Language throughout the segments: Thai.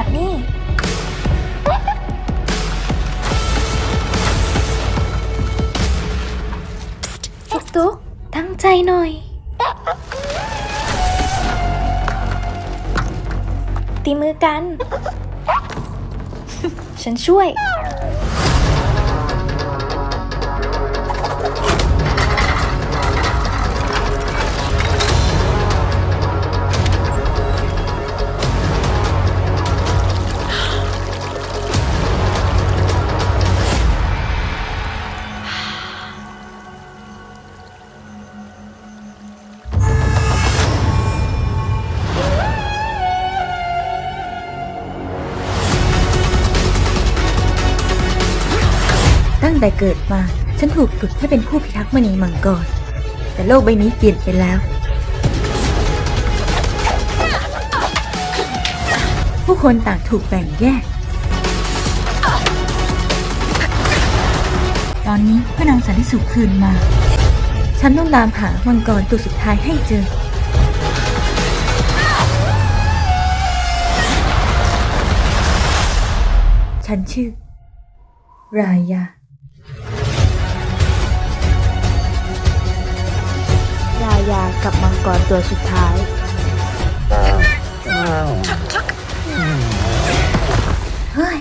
แบบนี้ ตุ๊กตุ๊กตั้งใจหน่อย ตีมือกัน ฉันช่วย ตั้งแต่เกิดมา ฉันถูกฝึกให้เป็นผู้พิทักษ์มณีมังกร แต่โลกใบนี้เปลี่ยนไปแล้ว ผู้คนต่างถูกแบ่งแยก ตอนนี้เพื่อนำสันติสุขคืนมา ฉันต้องตามหามังกรตัวสุดท้ายให้เจอฉันชื่อ รายา ยากับมังกรตัวสุดท้าย เฮ้ย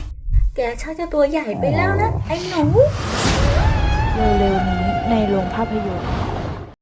แกช่างจะตัวใหญ่ไปแล้วนะ ไอ้หนู เร็วๆนี้ในโรงภาพยนตร์